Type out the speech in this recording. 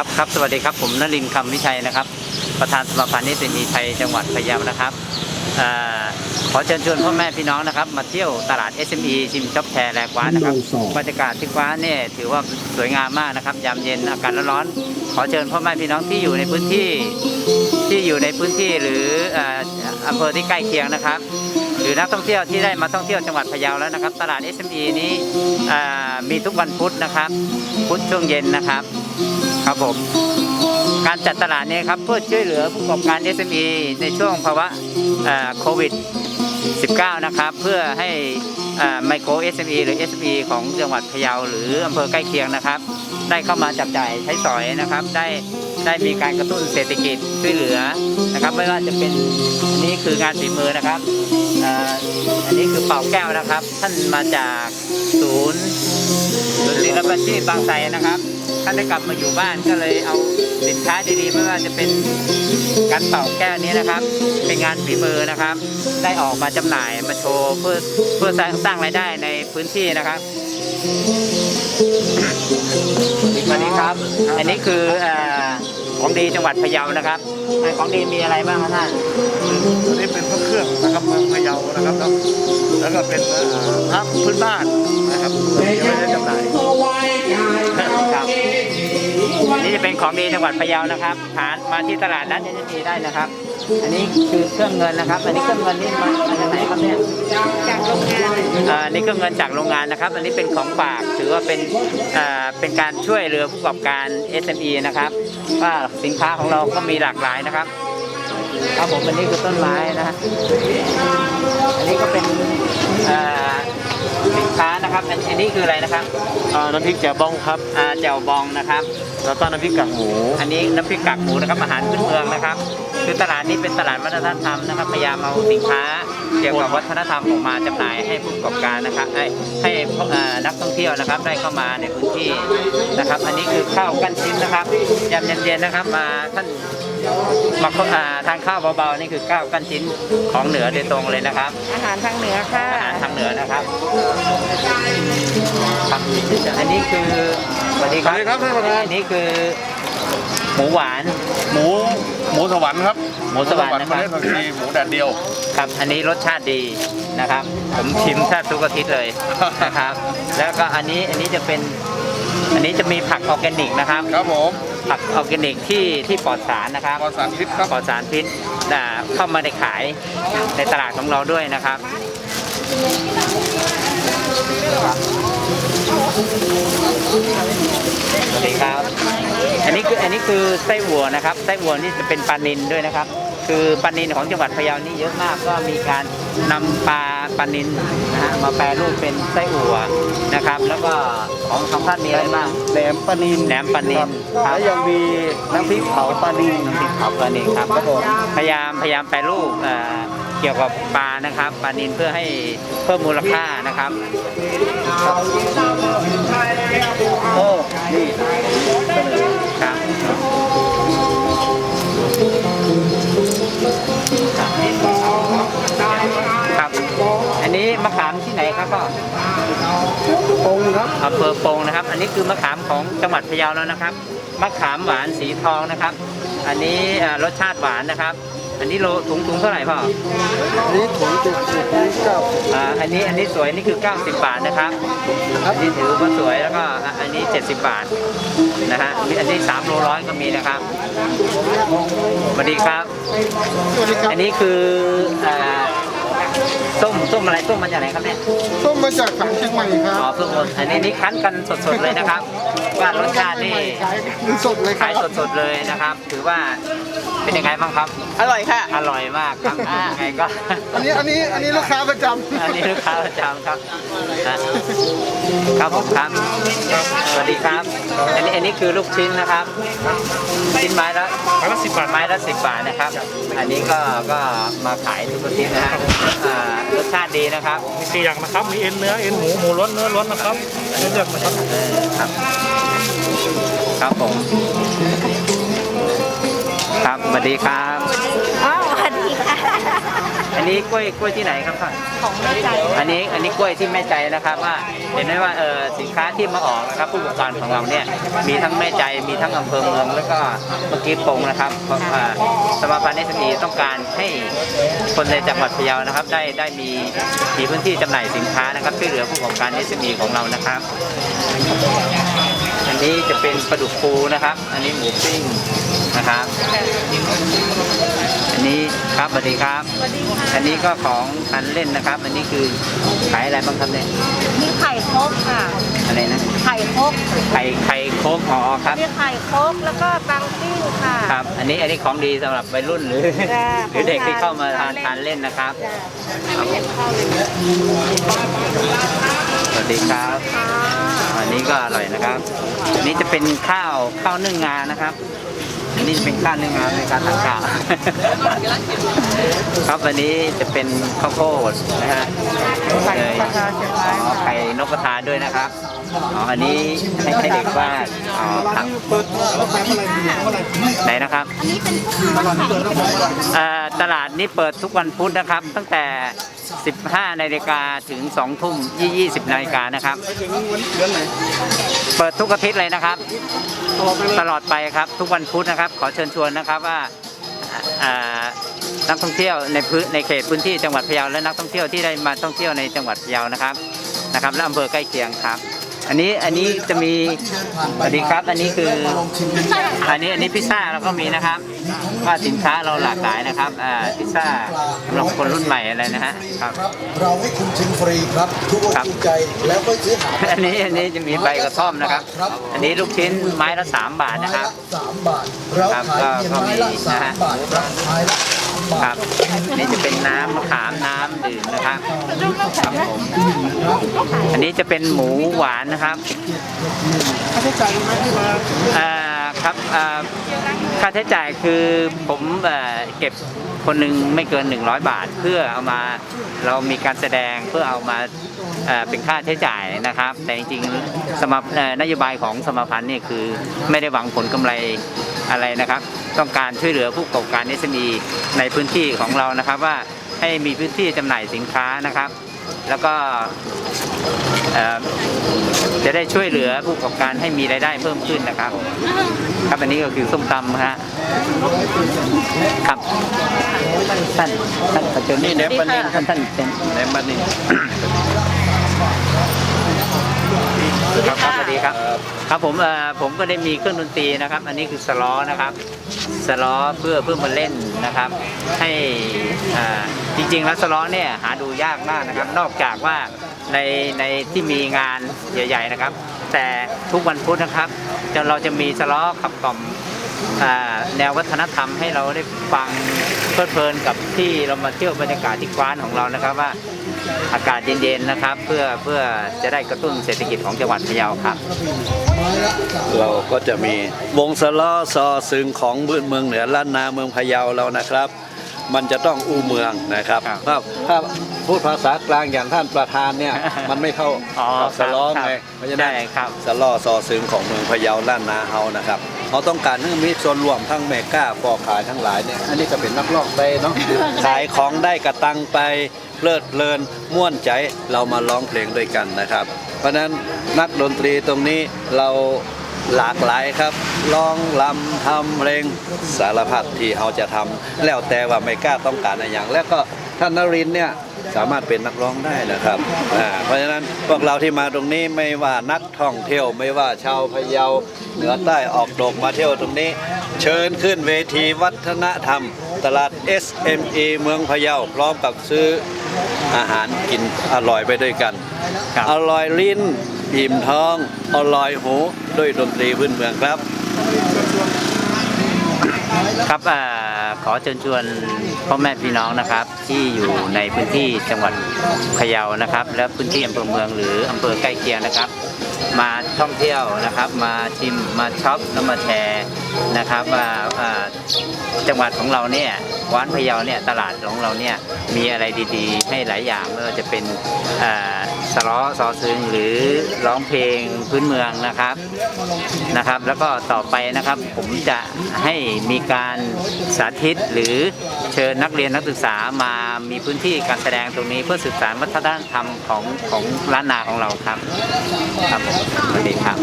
ครับครับสวัสดีครับผมนลินทร์คำวิชัยนะครับ ประธานสมาพันธ์นิติมีไทยจังหวัดพะเยานะครับเออขอเชิญชวนพ่อแม่พี่น้องนะครับ มาเที่ยวตลาด SME ชิมช็อปแชร์แลกว้านนะครับบรรยากาศที่กว้านเนี่ยถือว่าสวยงามมากนะครับ ยามเย็นอากาศร้อนๆขอเชิญพ่อแม่พี่น้องที่อยู่ในพื้นที่ที่อยู่ในพื้นที่หรือเอ่ออำเภอที่ใกล้เคียงนะครับ หรือนักท่องเที่ยวที่ได้มาท่องเที่ยวจังหวัดพะเยาแล้วนะครับ ตลาด SME นี้อ่ามีทุกวันพุธนะครับ พุธช่วงเย็นนะครับ ครับผม การจัดตลาดนี้ครับเพื่อช่วยเหลือผู้ประกอบการ SME ในช่วงภาวะโควิด 19 นะครับ เพื่อให้ไมโคร SME หรือ SME ของจังหวัดพะเยาหรืออำเภอใกล้เคียงนะครับ ได้เข้ามาจับจ่ายใช้สอยนะครับ ได้ได้มีการกระตุ้นเศรษฐกิจช่วยเหลือนะครับ ไม่ว่าจะเป็นนี้คืองานฝีมือนะครับอันนี้คือเป่าแก้วนะครับ ท่านมาจากศูนย์ศูนย์ศิลปาชีพบางไทรนะครับ ท่านได้กลับมาอยู่บ้านก็เลยเอาสินค้าดีๆไม่ว่าจะเป็นการเป่าแก้วนี้นะครับ เป็นงานฝีมือนะครับ ได้ออกมาจำหน่ายมาโชว์เพื่อเพื่อสร้างสร้างรายได้ในพื้นที่นะครับสวัสดีครับ อันนี้คืออ่อ ของดีจังหวัดพะเยานะครับอ่าของดีมีอะไรบ้างครับท่านอันนี้เป็นพระเครื่องนะครับเมืองพะเยานะครับแล้วแล้วก็เป็นเอ่อพระพื้นบ้านนะครับที่ไม่ได้จำหน่ายครับนี่จะเป็นของดีจังหวัดพะเยานะครับฐานมาที่ตลาดนัดเอ็นได้นะครับ อันนี้คือเครื่องเงินนะครับ อันนี้เครื่องเงินนี่มามาจากไหนครับเนี่ยจากโรงงานอ่านี่เครื่องเงินจากโรงงานนะครับ อันนี้เป็นของฝากถือว่าเป็นอ่าเป็นการช่วยเหลือผู้ประกอบการ SME นะครับ ว่าสินค้าของเราก็มีหลากหลายนะครับครับผมอันนี้คือต้นไม้นะฮะอันนี้ก็เป็นอ่าสินค้านะครับอันอันนี้คืออะไรนะครับอ่าน้ำพริกแจ่วบ้องครับอ่าแจ่วบองนะครับ แล้วก็น้ำพริกกากหมู อันนี้น้ำพริกกากหมูนะครับอาหารพื้นเมืองนะครับ คือตลาดนี้เป็นตลาดวัฒนธรรมนะครับพยายามเอาสินค้า เกี่ยวกับวัฒนธรรมออกมาจำหน่ายให้ผู้ประกอบการนะครับ ให้ให้เอ่อนักท่องเที่ยวนะครับได้เข้ามาในพื้นที่นะครับ อันนี้คือข้าวกั้นชิ้นนะครับยามเย็นๆนะครับมาท่านมาอ่าทานข้าวเบาๆนี่คือข้าวกั้นชิ้นของเหนือโดยตรงเลยนะครับ อาหารทางเหนือค่ะอาหารทางเหนือนะครับครับอันนี้คือ สวัสดีครับสวัสดีครับท่านประธานอันนี้คือหมูหวาน หมูหมูสวรรค์ครับหมูสวรรค์นะครับ เมล็ดผักชีหมูแดดเดียว ครับ อันนี้รสชาติดีนะครับ ผมชิมแทบทุกอาทิตย์เลยนะครับ แล้วก็อันนี้อันนี้จะเป็นอันนี้จะมีผักออร์แกนิกนะครับ ครับผมผักออร์แกนิกที่ที่ปลอดสารนะครับปลอดสารพิษครับปลอดสารพิษอ่าเข้ามาในขายในตลาดของเราด้วยนะครับ สวัสดีครับ อันนี้คืออันนี้คือไส้วัวนะครับไส้วัวนี่จะเป็นปลานินด้วยนะครับ คือปลานินของจังหวัดพะเยานี่เยอะมากก็มีการนำปลาปลานินนะฮะมาแปรรูปเป็นไส้อั่วนะครับ แล้วก็ของของท่านมีอะไรบ้างแหนมปลานินแหนมปลานิลครับแล้วยังมีน้ำพริกเผาปลานินน้ำพริกเผาปลานินครับครับผมพยายามพยายามแปรรูป เอ่อเกี่ยวกับปลานะครับปลานินเพื่อให้เพิ่มมูลค่านะครับโอ้นี่ครับครับ อันนี้มะขามที่ไหนครับก็ปงครับอำเภอปงนะครับ อันนี้คือมะขามของจังหวัดพะเยาแล้วนะครับ มะขามหวานสีทองนะครับ อันนี้เอ่อรสชาติหวานนะครับ อันนี้โลถุงถุงเท่าไหร่พ่อนี่ถุงจุกจุกนี่เก้าอ่าอันนี้อันนี้สวยนี่คือ 90 บาทนะครับอันนี้ถือว่าสวยแล้วก็อะอันนี้ 70 บาทนะฮะมีอันนี้3โลร้อยก็มีนะครับสวัสดีครับ สวัสดีครับอันนี้คืออ่าส้มส้มอะไรส้มมาจากไหนครับเนี่ยส้มมาจากฝังเชียงใหม่ครัอ๋อบส้มอันนี้นี่คั้นกันสดๆเลยนะครับ ว่ารสชาตินี่ขายสดเลยคขารัยบสดๆเลยนะครับ ถือว่าเป็นยังไงบ้างครับ อร่อยค่ะ อร่อยมากครับยังไงก็ อันนี้อันนี้อันนี้ลูกค้าประจำ อันนี้ลูกค้าประจำครับครับผมครับ สวัสดีครับ อันนี้อันนี้คือลูกชิ้นนะครับ ชิ้นไม้ละไม้ละ10บาทไม้ละสิบบาทนะครับ อันนี้ก็ก็มาขายทุกอาทิตย์นะฮะอ่ารสชาติดีนะครับมีสี่อย่างนะครับ มีเอ็นเนื้อ เอ็นหมู หมูล้วน เนื้อล้วนนะครับเลือกนะครับ เออครับ ครับผม ครับสวัสดีครับ อ๋อสวัสดีค่ะอันอันนี้กล้วยกล้วยที่ไหนครับท่านของแม่ใจอันนี้อันนี้กล้วยที่แม่ใจนะครับว่า เห็นไหมว่าเออสินค้าที่มาออกนะครับ ผู้ประกอบการของเราเนี่ยมีทั้งแม่ใจมีทั้งอำเภอเมืองแล้วก็เมื่อกี้ปงนะครับเพราะว่าสมาพันธ์เอสมีต้องการให้คนในจังหวัดพะเยานะครับ ได้ได้มีมีพื้นที่จำหน่ายสินค้านะครับช่วยเหลือผู้ประกอบการเอสมีของเรานะครับ อันนี้จะเป็นปลาดุกฟูนะครับ อันนี้หมูปิ้งนะครับ ครับสวัสดีครับ สวัสดีค่ะอันนี้ก็ของทันเล่นนะครับ อันนี้คือขายอะไรบ้างครับเนี่ยมีไข่คกค่ะ อะไรนะ ไข่คกไข่ไข่โค้กอ๋อครับ มีไข่คกแล้วก็ตังปิ้งค่ะครับ อันนี้อันนี้ของดีสำหรับวัยรุ่นหรือ จ้ะหรือเด็กที่เข้ามาทานทาทานนเล่นเล่นนะครับ จ้ะครับผมสวัสดีครับ อ่าอันนี้ก็อร่อยนะครับอันนี้จะเป็นข้าวข้าวนึ่งงานะครับอั นนี้จะเป็นข้าวนึ่งงาในการทานข้าวครับอันนี้จะเป็นข้าวโพดนะฮะไข่นกกระทาเชียงรายอ๋อค่ะไข่นกกระทาด้วยนะครับอ๋ออันนี้ให้ให้เด็กวาดอ๋อครับเปิดแล้วแปลว่าอะไรดีเมื่อไหร่ไหนนะครับเอ่อตลาดนี้เปิดทุกวันพุธนะครับ ตั้งแต่ 15นาฬิกาถึง 2 ทุ่ม 20นาฬิกานะครับถึงวัน เดือนไหนเปิดทุกอาทิตย์เลยนะครับตลอดไปเลยตลอดไปครับทุกวันพุธนะครับ ขอเชิญชวนนะครับว่าอ่านักท่องเที่ยวในพื้นในเขตพื้นที่จังหวัดพะเยาและนักท่องเที่ยวที่ได้มาท่องเที่ยวในจังหวัดพะเยานะครับนะครับ และอำเภอใกล้เคียงครับ อันนี้อันนี้จะมีสวัสดีครับ อันนี้คืออันนี้อันนี้พิซซ่าเราก็มีนะครับว่าสินค้าเราหลากหลายนะครับอ่าพิซซ่าสำหรับคนรุ่นใหม่อะไรนะฮะครับครับเราให้คุณชิมฟรีครับทุกอกครับถูกใจแล้วก็ซื้อหาอันนี้อันนี้จะมีใบกระท่อมนะครับ อันนี้ลูกชิ้นไม้ละสามบาทนะครับสามบาทเราครับขายเพียงก็ไม้ละมีสานะมฮะบาทครับไม้ละสามบา ครัทบนี่จะเป็นน้ำมะขามน้ำดื่มนะครับครับผมอันนี้จะเป็นหมูหวานนะครับค่าใช้จ่ายรู้ไหมที่มาอ่าครับอ่าค่าใช้จ่ายคือผมเอ่อเก็บคนหนึ่งไม่เกิน 100 บาท เพื่อเอามาเรามีการแสดงเพื่อเอามาเอ่อเป็นค่าใช้จ่ายนะครับ แต่จริงๆสมาเอ่อนโยบายของสมาพันธ์เนี่ยคือไม่ได้หวังผลกำไร อะไรนะครับ ต้องการช่วยเหลือผู้ประกอบการ SME ในพื้นที่ของเรานะครับว่าให้มีพื้นที่จำหน่ายสินค้านะครับ แล้วก็เอ่อจะได้ช่วยเหลือผู้ประกอบการให้มีรายได้เพิ่มขึ้นนะครับ ครับอันนี้ก็คือส้มตำฮะครับท่านท่านปัจจุบันนี่เนปนินท่านท่านเป็นเนปนินครับครับสวัสดีครับ ครับผมเอ่อผมก็ได้มีเครื่องดนตรีนะครับ อันนี้คือสล้อนะครับสล้อเพื่อเพื่อมาเล่นนะครับ ให้อ่าจริงๆแล้วสล้อเนี่ยหาดูยากมากนะครับ นอกจากว่าในในที่มีงานใหญ่ ๆนะครับ แต่ทุกวันพุธนะครับจะเราจะมีสล้อขับกล่อม แนววัฒนธรรมให้เราได้ฟังเพลิดเพลินกับที่เรามาเที่ยวบรรยากาศที่กว้านของเรานะครับว่าอากาศเย็นๆนะครับ เพื่อเพื่อจะได้กระตุ้นเศรษฐกิจของจังหวัดพะเยาครับ เราก็จะมีวงสล้อซอซึงของพื้นเมืองเหนือล้านนาเมืองพะเยาเรานะครับ มันจะต้องอู้เมืองนะครับครับ ถ้าถ้าพูดภาษากลางอย่างท่านประธานเนี่ย มันไม่เข้าอ๋อกับสล้อครับไงครับเพราะฉะนั้นใช่ครับ สล้อซอซึงของเมืองพะเยาล้านนาเฮานะครับ เขาต้องการให้มีส่วนรวมทั้งแม่ก้าปอขายทั้งหลายเนี่ยอันนี้ก็เป็นนักร้องไปเนาะขายของได้กระตังไปเพลิดเพลินม่วนใจเรามาร้องเพลงด้วยกันนะครับ เพราะฉะนั้นนักดนตรีตรงนี้เราหลากหลายครับร้องลำทำเพลงสารพัดที่เขาจะทำแล้วแต่ว่าไม่กล้าต้องการอะไรอย่าง แล้วก็ท่านนรินทร์เนี่ย สามารถเป็นนักร้องได้นะครับอ่าเพราะฉะนั้นพวกเราที่มาตรงนี้ไม่ว่านักท่องเที่ยวไม่ว่าชาวพะเยาเหนือใต้ออกตกมาเที่ยวตรงนี้ เชิญขึ้นเวทีวัฒนธรรม ตลาด SME เมืองพะเยาพร้อมกับซื้ออาหารกินอร่อยไปด้วยกัน ครับ อร่อยลิ้นอิ่มท้องอร่อยหูด้วยดนตรีพื้นเมืองครับ ครับอขอเชิญชวนพ่อแม่พี่น้องนะครับ ที่อยู่ในพื้นที่จังหวัดพะเยานะครับ และพื้นที่อำเภอเมืองหรืออำเภอใกล้เคียงนะครับ มาท่องเที่ยวนะครับ มาชิมมาช็อปแล้วมาแชร์นะครับว่าจังหวัดของเราเนี่ยว้านพะเยาเนี่ยตลาดของเราเนี่ยมีอะไรดีๆ ให้หลายอย่างไม่ว่าจะเป็นอ สล้อสอซึงหรือร้องเพลงพื้นเมืองนะครับนะครับ แล้วก็ต่อไปนะครับผมจะให้มีการสาธิตหรือเชิญนักเรียนนักศึกษามามีพื้นที่การแสดงตรงนี้เพื่อสืบสานวัฒนธรรมของของล้านนาของเราครับครับผมสวัสดีครับ